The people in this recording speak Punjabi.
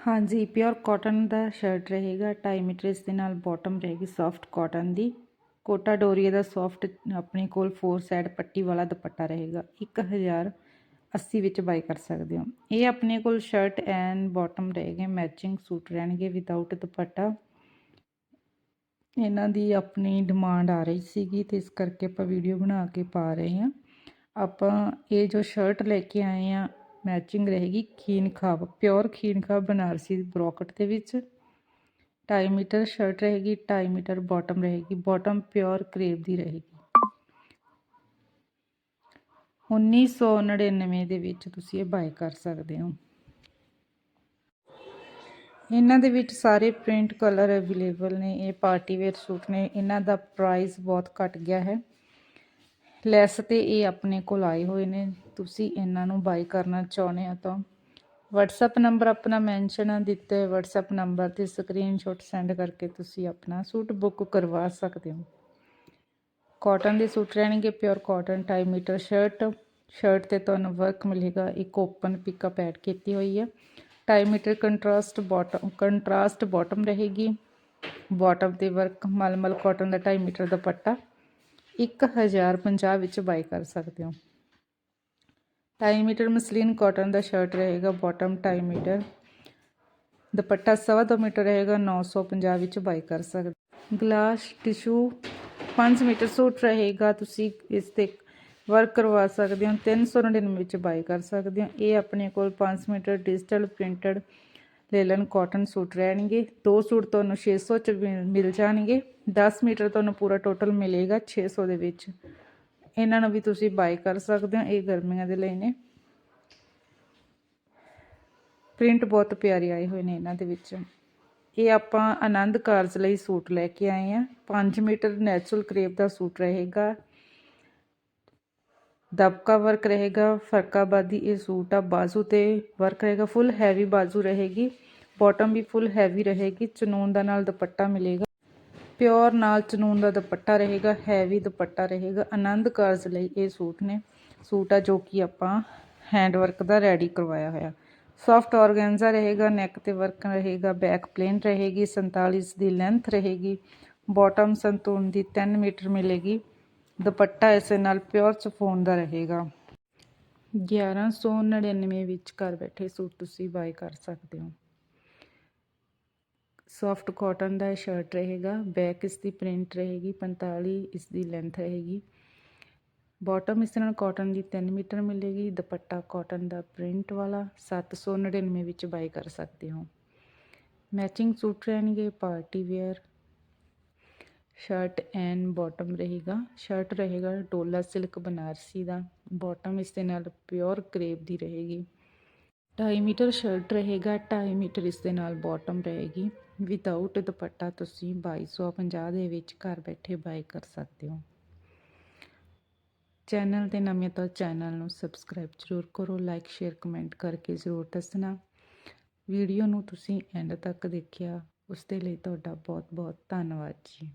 ਹਾਂਜੀ ਪਿਓਰ ਕਾਟਨ ਦਾ ਸ਼ਰਟ ਰਹੇਗਾ 2.5 ਮੀਟਰ ਇਸ ਦੇ ਨਾਲ ਬਾਟਮ ਰਹੇਗੀ ਸੌਫਟ ਕਾਟਨ ਦੀ। ਕੋਟਾ ਡੋਰੀਆ ਦਾ ਸੌਫਟ ਆਪਣੇ ਕੋਲ 4 ਸਾਈਡ ਪੱਟੀ ਵਾਲਾ ਦੁਪੱਟਾ ਰਹੇਗਾ 1080 ਵਿੱਚ ਬਾਈ ਕਰ ਸਕਦੇ ਹੋ। ਇਹ ਆਪਣੇ ਕੋਲ ਸ਼ਰਟ ਐਂਡ ਬਾਟਮ ਰਹੇਗੇ ਮੈਚਿੰਗ ਸੂਟ ਰਹਿਣਗੇ ਵਿਦਆਊਟ ਦੁਪੱਟਾ। ਇਹਨਾਂ ਦੀ ਆਪਣੀ ਡਿਮਾਂਡ ਆ ਰਹੀ ਸੀਗੀ ਤੇ ਇਸ ਕਰਕੇ ਆਪਾਂ ਵੀਡੀਓ ਬਣਾ ਕੇ ਪਾ ਰਹੇ ਹਾਂ। ਆਪਾਂ ਇਹ ਜੋ ਸ਼ਰਟ ਲੈ ਕੇ ਆਏ ਆ ਮੈਚਿੰਗ ਰਹੇਗੀ ਖੀਨ ਖਾਬ ਪਿਓਰ ਖੀਨ ਖਾਬ ਬਨਾਰਸੀ ਬ੍ਰੋਕਟ ਦੇ ਵਿੱਚ। 2.5 ਮੀਟਰ ਸ਼ਰਟ ਰਹੇਗੀ 2.5 ਮੀਟਰ ਬਾਟਮ ਰਹੇਗੀ, ਬਾਟਮ ਪਿਓਰ ਕਰੇਪ ਦੀ ਰਹੇਗੀ। 1999 ਦੇ ਵਿੱਚ ਤੁਸੀਂ ਇਹ ਬਾਏ ਕਰ ਸਕਦੇ ਹੋ। ਇਹਨਾਂ ਦੇ ਵਿੱਚ ਸਾਰੇ ਪ੍ਰਿੰਟ ਕਲਰ ਅਵੇਲੇਬਲ ਨੇ, ਇਹ ਪਾਰਟੀ ਵੇਅਰ ਸੂਟ ਨੇ, ਇਹਨਾਂ ਦਾ ਪ੍ਰਾਈਸ ਬਹੁਤ ਘਟ ਗਿਆ ਹੈ। ਲੈਸ ਤੇ ਇਹ ਆਪਣੇ ਕੋਲ ਆਏ ਹੋਏ ਨੇ। ਤੁਸੀਂ ਇਹਨਾਂ ਨੂੰ ਬਾਈ ਕਰਨਾ ਚਾਹੁੰਦੇ ਹੋ ਤਾਂ WhatsApp ਨੰਬਰ ਆਪਣਾ ਮੈਂਸ਼ਨ ਆ ਦਿੱਤੇ, WhatsApp ਨੰਬਰ ਤੇ ਸਕਰੀਨਸ਼ਾਟ ਸੈਂਡ ਕਰਕੇ ਤੁਸੀਂ ਆਪਣਾ ਸੂਟ ਬੁੱਕ ਕਰਵਾ ਸਕਦੇ ਹੋ। ਕਾਟਨ ਦੇ ਸੂਟ ਰਹਿਣਗੇ pure cotton 2.5 meter shirt shirt ਤੇ ਤੁਹਾਨੂੰ ਵਰਕ ਮਿਲੇਗਾ, ਇੱਕ ਓਪਨ ਪਿਕਅਪ ਐਡ ਕੀਤੀ ਹੋਈ ਹੈ। 2.5 meter contrast bottom contrast bottom ਰਹੇਗੀ। ਬਾਟਮ ਤੇ ਵਰਕ ਮਲਮਲ ਕਾਟਨ ਦਾ 2.5 ਮੀਟਰ ਦੁਪੱਟਾ 1050 ਵਿੱਚ ਬਾਈ ਕਰ ਸਕਦੇ ਹੋ। 2.5 ਮੀਟਰ ਮਸਲੀਨ ਕਾਟਨ ਦਾ ਸ਼ਰਟ ਰਹੇਗਾ ਬਾਟਮ 2.5 ਮੀਟਰ। ਦੁਪੱਟਾ 2.5 ਮੀਟਰ ਰਹੇਗਾ 950 ਵਿੱਚ ਬਾਈ ਕਰ ਸਕਦੇ ਗਲਾਸ ਟਿਸ਼ੂ 5 ਮੀਟਰ ਸੂਟ ਰਹੇਗਾ, ਤੁਸੀਂ ਇਸ ਤੇ ਵਰਕ ਕਰਵਾ ਸਕਦੇ ਹੋ 399 ਵਿੱਚ ਬਾਈ ਕਰ ਸਕਦੇ ਹੋ। ਇਹ ਆਪਣੇ ਕੋਲ 5 meter digital printed linen cotton suit ਰਹਿਣਗੇ। ਦੋ ਸੂਟ ਤੁਹਾਨੂੰ 600 ਚ ਮਿਲ- ਮਿਲ ਜਾਣਗੇ। 10 ਮੀਟਰ ਤੁਹਾਨੂੰ ਪੂਰਾ ਟੋਟਲ ਮਿਲੇਗਾ 600 ਦੇ ਵਿੱਚ। ਇਹਨਾਂ ਨੂੰ ਵੀ ਤੁਸੀਂ ਬਾਈ ਕਰ ਸਕਦੇ ਹੋ, ਇਹ ਗਰਮੀਆਂ ਦੇ ਲਈ ਨੇ। ਪ੍ਰਿੰਟ ਬਹੁਤ ਪਿਆਰੇ ਆਏ ਹੋਏ ਨੇ ਇਹਨਾਂ ਦੇ ਵਿੱਚ। ਇਹ ਆਪਾਂ ਆਨੰਦ ਕਾਰਜ ਲਈ ਸੂਟ ਲੈ ਕੇ ਆਏ ਆ 5 ਮੀਟਰ ਨੈਚੁਰਲ ਕਰੇਪ ਦਾ ਸੂਟ ਰਹੇਗਾ। ਦਬਕਾ ਵਰਕ ਰਹੇਗਾ, ਫਰਕਾਬਾਦੀ ਇਹ ਸੂਟ ਆ, ਬਾਜ਼ੂ ਤੇ ਵਰਕ ਰਹੇਗਾ ਫੁੱਲ ਹੈਵੀ ਬਾਜ਼ੂ ਰਹੇਗੀ। ਬਾਟਮ ਵੀ ਫੁੱਲ ਹੈਵੀ ਰਹੇਗੀ, ਚਨੂਨ ਦਾ ਨਾਲ ਦੁਪੱਟਾ ਮਿਲੇਗਾ। ਪਿਓਰ ਨਾਲ ਚਨੂਨ ਦਾ ਦੁਪੱਟਾ ਰਹੇਗਾ, ਹੈਵੀ ਦੁਪੱਟਾ ਰਹੇਗਾ। ਆਨੰਦ ਕਾਰਜ ਲਈ ਇਹ ਸੂਟ ਨੇ। ਸੂਟ ਆ ਜੋ ਕਿ ਆਪਾਂ ਹੈਂਡ ਵਰਕ ਦਾ ਰੈਡੀ ਕਰਵਾਇਆ ਹੋਇਆ। ਸੌਫਟ ਆਰਗੈਂਜ਼ਾ ਰਹੇਗਾ, ਨੈਕ ਤੇ ਵਰਕ ਰਹੇਗਾ, ਬੈਕ ਪਲੇਨ ਰਹੇਗੀ 47 ਦੀ ਲੈਂਥ ਰਹੇਗੀ, ਬਾਟਮ ਸੰਤੂਨ ਦੀ 3 ਮੀਟਰ ਮਿਲੇਗੀ। ਦੁਪੱਟਾ ਇਸੇ ਨਾਲ ਪਿਓਰ ਚਫੋਨ ਦਾ ਰਹੇਗਾ। 1199 ਵਿੱਚ ਘਰ ਬੈਠੇ ਸੂਟ ਤੁਸੀਂ ਬਾਈ ਕਰ ਸਕਦੇ ਹੋ। ਸੌਫਟ ਕਾਟਨ ਦਾ ਸ਼ਰਟ ਰਹੇਗਾ ਬੈਕ ਇਸ ਦੀ ਪ੍ਰਿੰਟ ਰਹੇਗੀ 45 ਇਸ ਦੀ ਲੈਂਥ ਰਹੇਗੀ। ਬਾਟਮ ਇਸ ਨਾਲ ਕਾਟਨ ਦੀ 3 ਮੀਟਰ ਮਿਲੇਗੀ, ਦੁਪੱਟਾ ਕਾਟਨ ਦਾ ਪ੍ਰਿੰਟ ਵਾਲਾ 799 ਵਿੱਚ ਬਾਈ ਕਰ ਸਕਦੇ ਹੋ। ਮੈਚਿੰਗ ਸੂਟ ਰਹਿਣਗੇ party wear shirt and bottom ਰਹੇਗਾ। ਸ਼ਰਟ ਰਹੇਗਾ ਡੋਲਾ ਸਿਲਕ ਬਨਾਰਸੀ ਦਾ ਬਾਟਮ ਇਸ ਦੇ ਨਾਲ ਪਿਓਰ ਕਰੇਪ ਦੀ ਰਹੇਗੀ। 2.5 ਮੀਟਰ ਸ਼ਰਟ ਰਹੇਗਾ 2.5 ਮੀਟਰ ਇਸ ਦੇ ਨਾਲ ਬਾਟਮ ਰਹੇਗੀ। ਵਿਦਆਊਟ ਦੁਪੱਟਾ ਤੁਸੀਂ 2250 ਦੇ ਵਿੱਚ ਘਰ ਬੈਠੇ ਬਾਈ ਕਰ ਸਕਦੇ ਹੋ। ਚੈਨਲ ਤੇ ਨਵੇਂ ਤਾਂ ਚੈਨਲ ਨੂੰ ਸਬਸਕ੍ਰਾਈਬ ਜ਼ਰੂਰ ਕਰੋ ਲਾਈਕ ਸ਼ੇਅਰ ਕਮੈਂਟ ਕਰਕੇ ਜ਼ਰੂਰ ਦੱਸਣਾ। ਵੀਡੀਓ ਨੂੰ ਤੁਸੀਂ ਐਂਡ ਤੱਕ ਦੇਖਿਆ, ਉਸ ਦੇ ਲਈ ਤੁਹਾਡਾ ਬਹੁਤ ਬਹੁਤ ਧੰਨਵਾਦ ਜੀ।